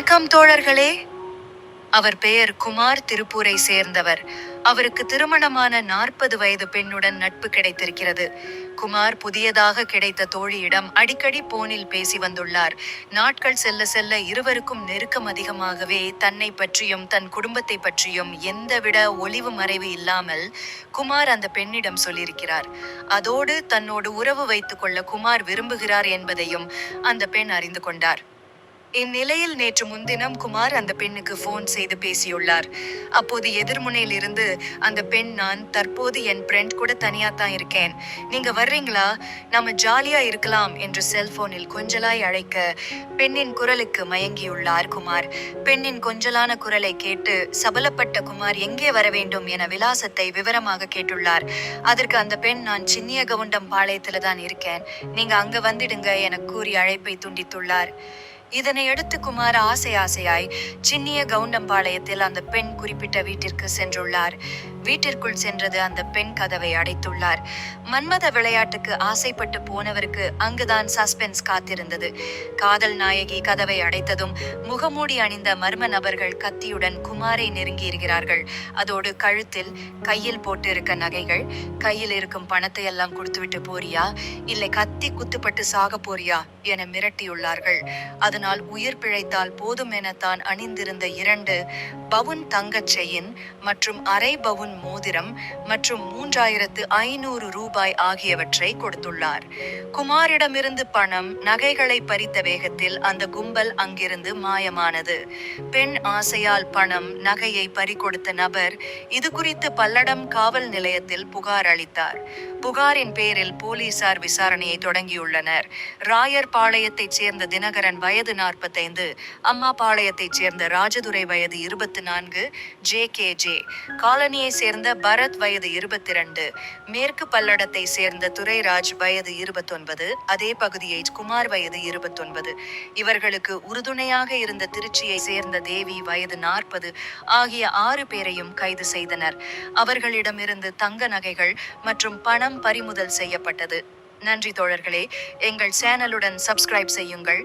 வணக்கம் தோழர்களே. அவர் பெயர் குமார் திருப்பூரை சேர்ந்தவர். அவருக்கு திருமணமான நாற்பது வயது பெண்ணுடன் நட்பு கிடைத்திருக்கிறது. குமார் புதியதாக கிடைத்த தோழியிடம் அடிக்கடி போனில் பேசி வந்துள்ளார். நாட்கள் செல்ல செல்ல இருவருக்கும் நெருக்கம் அதிகமாகவே தன்னை பற்றியும் தன் குடும்பத்தை பற்றியும் எந்தவிட ஒளிவு மறைவு இல்லாமல் குமார் அந்த பெண்ணிடம் சொல்லியிருக்கிறார். அதோடு தன்னோடு உறவு வைத்துக் கொள்ள குமார் விரும்புகிறார் என்பதையும் அந்த பெண் அறிந்து கொண்டார். இந்நிலையில் நேற்று முன்தினம் குமார் அந்த பெண்ணுக்கு போன் செய்து பேசியுள்ளார். அப்போது எதிர்முனையில் இருந்து அந்த பெண் நான் தற்போது என் ஃப்ரெண்ட் கூட தனியா தான் இருக்கேன். நீங்க வர்றீங்களா? நம்ம ஜாலியா இருக்கலாம் என்று செல்போனில் கொஞ்சலாய் அழைக்க பெண்ணின் குரலுக்கு மயங்கியுள்ளார் குமார். பெண்ணின் கொஞ்சலான குரலை கேட்டு சபலப்பட்ட குமார் எங்கே வர வேண்டும்? என விலாசத்தை விவரமாக கேட்டுள்ளார். அதற்கு அந்த பெண் நான் சின்னிய கவுண்டம் பாளையத்துல தான் இருக்கேன். நீங்க அங்க வந்துடுங்க என கூறி அழைப்பை துண்டித்துள்ளார். இதனை அடுத்து குமார் ஆசை ஆசையாய் சின்னிய கவுண்டம்பாளையத்தில் அந்த பெண் குறிப்பிட்ட வீட்டிற்கு சென்றுள்ளார். வீட்டிற்குள் சென்றது அந்த பெண் கதவை அடைத்துள்ளார். மன்மத விளையாட்டுக்கு ஆசைப்பட்டு போனவருக்கு அங்குதான் சஸ்பென்ஸ் காத்திருந்தது. காதல் நாயகி கதவை அடைத்ததும் முகமூடி அணிந்த மர்ம நபர்கள் கத்தியுடன் குமாரை நெருங்கி இருக்கிறார்கள். அதோடு கழுத்தில் கையில் போட்டு இருக்க நகைகள் கையில் இருக்கும் பணத்தை எல்லாம் கொடுத்துவிட்டு போறியா? இல்லை கத்தி குத்துப்பட்டு சாக போறியா? என மிரட்டியுள்ளார்கள். அதனால் உயிர் பிழைத்தால் போதும் என தான் அணிந்திருந்த இரண்டு பவுன் தங்கச் செயின் மற்றும் அரை பவுன் பொன் மோதிரம் மற்றும் மூன்றாயிரத்து ஐநூறு ரூபாய் ஆகியவற்றை கொடுத்துள்ளார். குமாரிடமிருந்து பணம் நகைகளை பறித்த வேகத்தில் அந்த கும்பல் அங்கிருந்து மாயமானது. பெண் ஆசையால் பணம் நகையை பறிகொடுத்த நபர் இது குறித்து பல்லடம் காவல் நிலையத்தில் புகார் அளித்தார். புகாரின் பேரில் போலீசார் விசாரணையை தொடங்கியுள்ளனர். ராயர் பாளையத்தைச் சேர்ந்த தினகரன் வயது நாற்பத்தைந்து அம்மா பாளையத்தைச் சேர்ந்த ராஜதுரை வயது இருபத்தி நான்கு ஜே கே ஜே. காலனியை சேர்ந்த பரத் வயது இருபத்தி இரண்டு மேற்கு பல்லடத்தை சேர்ந்த துரைராஜ் வயது இருபத்தொன்பது அதே பகுதியை குமார் வயது இருபத்தொன்பது. இவர்களுக்கு உறுதுணையாக இருந்த திருச்சியை சேர்ந்த தேவி வயது நாற்பது ஆகிய ஆறு பேரையும் கைது செய்தனர். அவர்களிடமிருந்து தங்க நகைகள் மற்றும் பணம் பறிமுதல் செய்யப்பட்டது. நன்றி தோழர்களே எங்கள் சேனலுடன் சப்ஸ்கிரைப் செய்யுங்கள்.